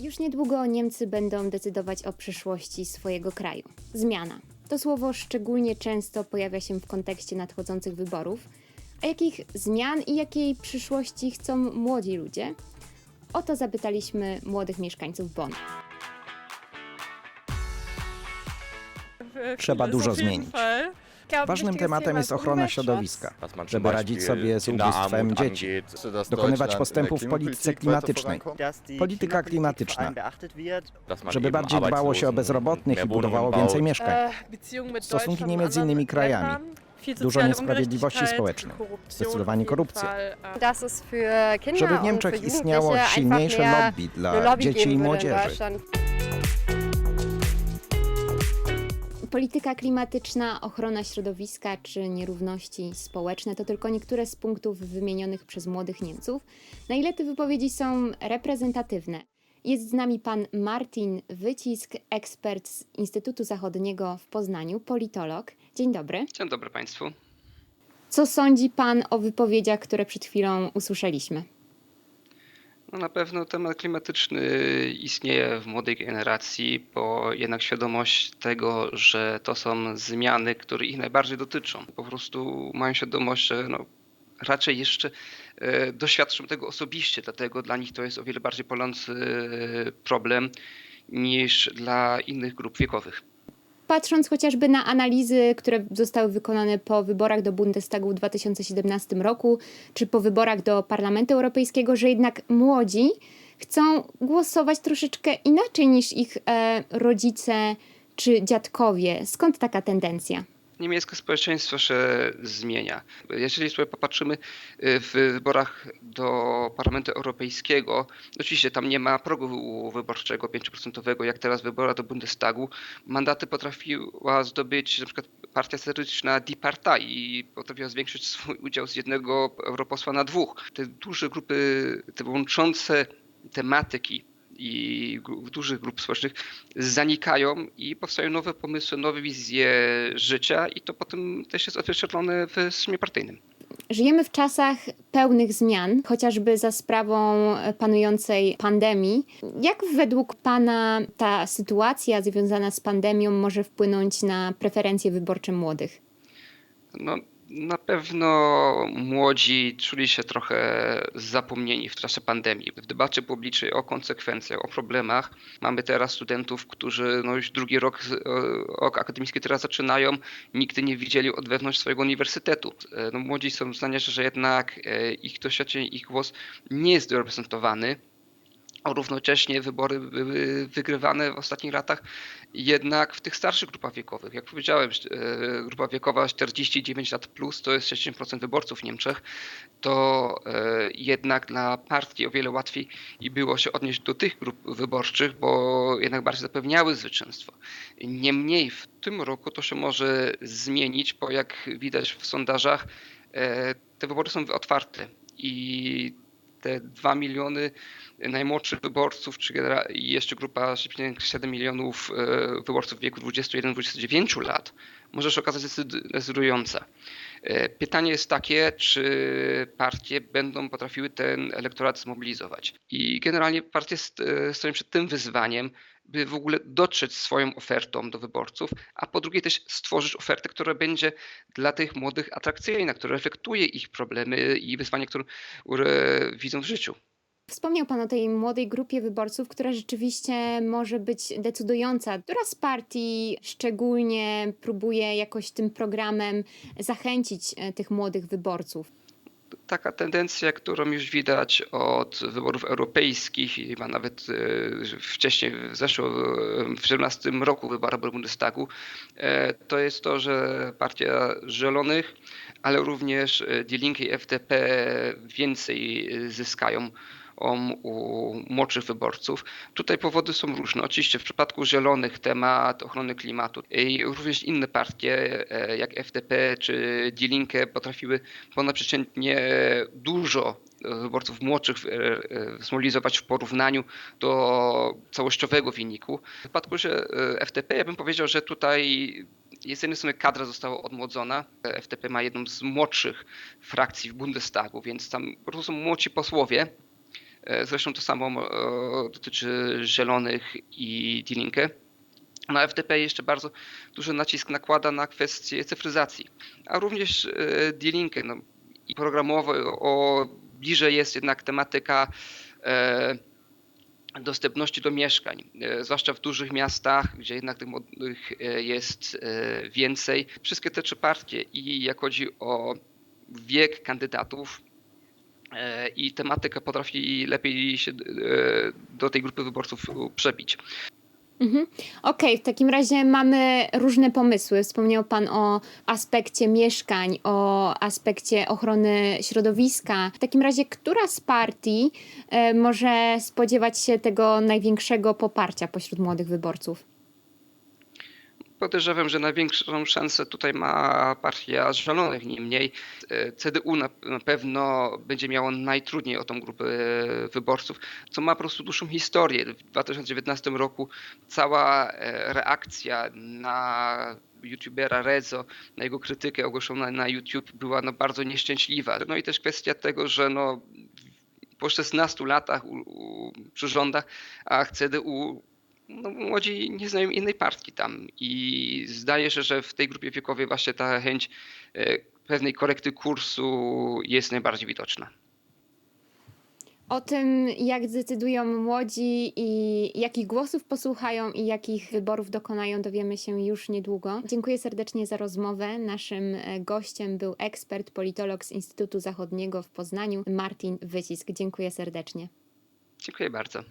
Już niedługo Niemcy będą decydować o przyszłości swojego kraju. Zmiana. To słowo szczególnie często pojawia się w kontekście nadchodzących wyborów. A jakich zmian i jakiej przyszłości chcą młodzi ludzie? O to zapytaliśmy młodych mieszkańców Bonn. Trzeba dużo zmienić. Ważnym tematem jest ochrona środowiska, żeby radzić sobie z ubóstwem dzieci, dokonywać postępów w polityce klimatycznej. Polityka klimatyczna, żeby bardziej dbało się o bezrobotnych i budowało więcej mieszkań. Stosunki nie między innymi krajami. Dużo niesprawiedliwości społecznej. Zdecydowanie korupcja. Żeby w Niemczech istniało silniejsze lobby dla dzieci i młodzieży. Polityka klimatyczna, ochrona środowiska czy nierówności społeczne to tylko niektóre z punktów wymienionych przez młodych Niemców. Na ile te wypowiedzi są reprezentatywne? Jest z nami pan Martin Wycisk, ekspert z Instytutu Zachodniego w Poznaniu, politolog. Dzień dobry. Dzień dobry Państwu. Co sądzi pan o wypowiedziach, które przed chwilą usłyszeliśmy? No na pewno temat klimatyczny istnieje w młodej generacji, bo jednak świadomość tego, że to są zmiany, które ich najbardziej dotyczą. Po prostu mają świadomość, że no, raczej jeszcze e, doświadczą tego osobiście, dlatego dla nich to jest o wiele bardziej palący e, problem niż dla innych grup wiekowych. Patrząc chociażby na analizy, które zostały wykonane po wyborach do Bundestagu w 2017 roku, czy po wyborach do Parlamentu Europejskiego, że jednak młodzi chcą głosować troszeczkę inaczej niż ich e, rodzice czy dziadkowie. Skąd taka tendencja? Niemieckie społeczeństwo się zmienia. Jeżeli sobie popatrzymy y, w wyborach do Parlamentu Europejskiego, oczywiście tam nie ma progu wyborczego 5% jak teraz wyborach do Bundestagu, mandaty potrafiła zdobyć na przykład partia satyryczna Die Partei i potrafiła zwiększyć swój udział z jednego europosła na dwóch. Te duże grupy, te łączące tematyki i dużych grup społecznych zanikają i powstają nowe pomysły, nowe wizje życia i to potem też jest odzwierciedlone w systemie partyjnym. Żyjemy w czasach pełnych zmian, chociażby za sprawą panującej pandemii. Jak według Pana ta sytuacja związana z pandemią może wpłynąć na preferencje wyborcze młodych? No, na pewno młodzi czuli się trochę zapomnieni w czasie pandemii. W debacie publicznej o konsekwencjach, o problemach mamy teraz studentów, którzy no już drugi rok, e, rok akademicki teraz zaczynają, nigdy nie widzieli od wewnątrz swojego uniwersytetu. E, No, młodzi są zdania, że jednak e, ich doświadczenie, ich głos nie jest reprezentowany. Równocześnie wybory były wygrywane w ostatnich latach jednak w tych starszych grupach wiekowych. Jak powiedziałem, e, grupa wiekowa 49 lat plus to jest 60% wyborców w Niemczech, to e, jednak dla partii o wiele łatwiej i było się odnieść do tych grup wyborczych, bo jednak bardziej zapewniały zwycięstwo. Niemniej w tym roku to się może zmienić, bo jak widać w sondażach, e, te wybory są otwarte i te 2 miliony najmłodszych wyborców, czy jeszcze grupa 7 milionów e, wyborców w wieku 21-29 lat może się okazać decyd- decydująca. E, Pytanie jest takie, czy partie będą potrafiły ten elektorat zmobilizować. I generalnie partie e, stoją przed tym wyzwaniem, by w ogóle dotrzeć swoją ofertą do wyborców, a po drugie też stworzyć ofertę, która będzie dla tych młodych atrakcyjna, która reflektuje ich problemy i wyzwania, które widzą w życiu. Wspomniał Pan o tej młodej grupie wyborców, która rzeczywiście może być decydująca. Która z partii szczególnie próbuje jakoś tym programem zachęcić e, tych młodych wyborców? Taka tendencja, którą już widać od wyborów europejskich i chyba nawet e, wcześniej w zeszłym w 17 roku wyborach do Bundestagu, e, to jest to, że partia Zielonych, ale również e, Die Linke i FDP więcej e, zyskają u młodszych wyborców. Tutaj powody są różne. Oczywiście w przypadku zielonych temat ochrony klimatu i również inne partie jak FDP czy Die Linke potrafiły ponadprzeciętnie dużo wyborców młodszych zmobilizować w porównaniu do całościowego wyniku. W przypadku FDP ja bym powiedział, że tutaj z jednej strony kadra została odmłodzona. FDP ma jedną z młodszych frakcji w Bundestagu, więc tam po prostu są młodzi posłowie. Zresztą to samo dotyczy Zielonych i Die Linke. Na FDP jeszcze bardzo duży nacisk nakłada na kwestię cyfryzacji, a również Die Linke. No, i programowo o, bliżej jest jednak tematyka e, dostępności do mieszkań, e, zwłaszcza w dużych miastach, gdzie jednak tych młodych e, jest e, więcej. Wszystkie te trzy partie i jak chodzi o wiek kandydatów e, i tematykę potrafi lepiej się e, do tej grupy wyborców przebić. Mhm. Okej, w takim razie mamy różne pomysły. Wspomniał Pan o aspekcie mieszkań, o aspekcie ochrony środowiska. W takim razie, która z partii e, może spodziewać się tego największego poparcia pośród młodych wyborców? Podejrzewam, że największą szansę tutaj ma partia Zielonych, niemniej CDU na, na pewno będzie miało najtrudniej o tą grupę wyborców, co ma po prostu dłuższą historię. W 2019 roku cała e, reakcja na youtubera Rezo, na jego krytykę ogłoszoną na YouTube była no bardzo nieszczęśliwa. No i też kwestia tego, że no po 16 latach u, u, przy rządach, CDU no, młodzi nie znają innej partii tam i zdaje się, że w tej grupie wiekowej właśnie ta chęć e, pewnej korekty kursu jest najbardziej widoczna. O tym, jak zdecydują młodzi i jakich głosów posłuchają i jakich wyborów dokonają, dowiemy się już niedługo. Dziękuję serdecznie za rozmowę. Naszym e, gościem był ekspert, politolog z Instytutu Zachodniego w Poznaniu, Martin Wycisk. Dziękuję serdecznie. Dziękuję bardzo.